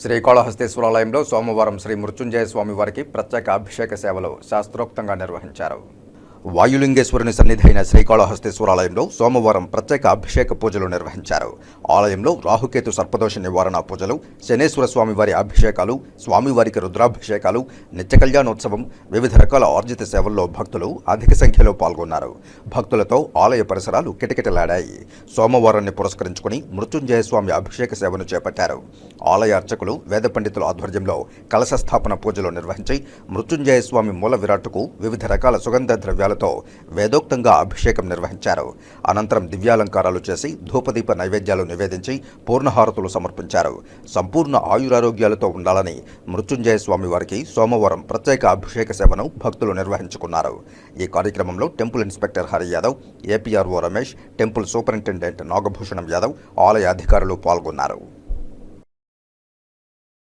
శ్రీకాళహస్తీశ్వరాలయంలో సోమవారం శ్రీ మృత్యుంజయ స్వామి వారికి ప్రత్యేక అభిషేక సేవలు శాస్త్రోక్తంగా నిర్వహించారు. వాయులింగేశ్వరుని సన్నిధి అయిన శ్రీకాళహస్తీశ్వరాలయంలో సోమవారం ప్రత్యేక అభిషేక పూజలు నిర్వహించారు. ఆలయంలో రాహుకేతు సర్పదోష నివారణ పూజలు శనేశ్వర స్వామి వారి అభిషేకాలు స్వామివారికి రుద్రాభిషేకాలు నిత్య కళ్యాణోత్సవం వివిధ రకాల ఆర్జిత సేవల్లో భక్తులు అధిక సంఖ్యలో పాల్గొన్నారు. భక్తులతో ఆలయ పరిసరాలు కిటకిటలాడాయి. సోమవారాన్ని పురస్కరించుకుని మృత్యుంజయ స్వామి అభిషేక సేవను చేపట్టారు. ఆలయ అర్చకులు వేద పండితుల ఆధ్వర్యంలో కలశ స్థాపన పూజలు నిర్వహించి మృత్యుంజయ స్వామి మూల విరాట్కు వివిధ రకాల సుగంధ ద్రవ్యాలు పూలతో వేదోక్తంగా అభిషేకం నిర్వహించారు. అనంతరం దివ్యాలంకారాలు చేసి ధూపదీప నైవేద్యాలు నివేదించి పూర్ణహారతులు సమర్పించారు. సంపూర్ణ ఆయురారోగ్యాలతో ఉండాలని మృత్యుంజయ స్వామి వారికి సోమవారం ప్రత్యేక అభిషేక సేవను భక్తులు నిర్వహించుకున్నారు. ఈ కార్యక్రమంలో temple inspector Hari Yadav APRO Ramesh temple superintendent Nagabhushanam Yadav ఆలయ అధికారులు పాల్గొన్నారు.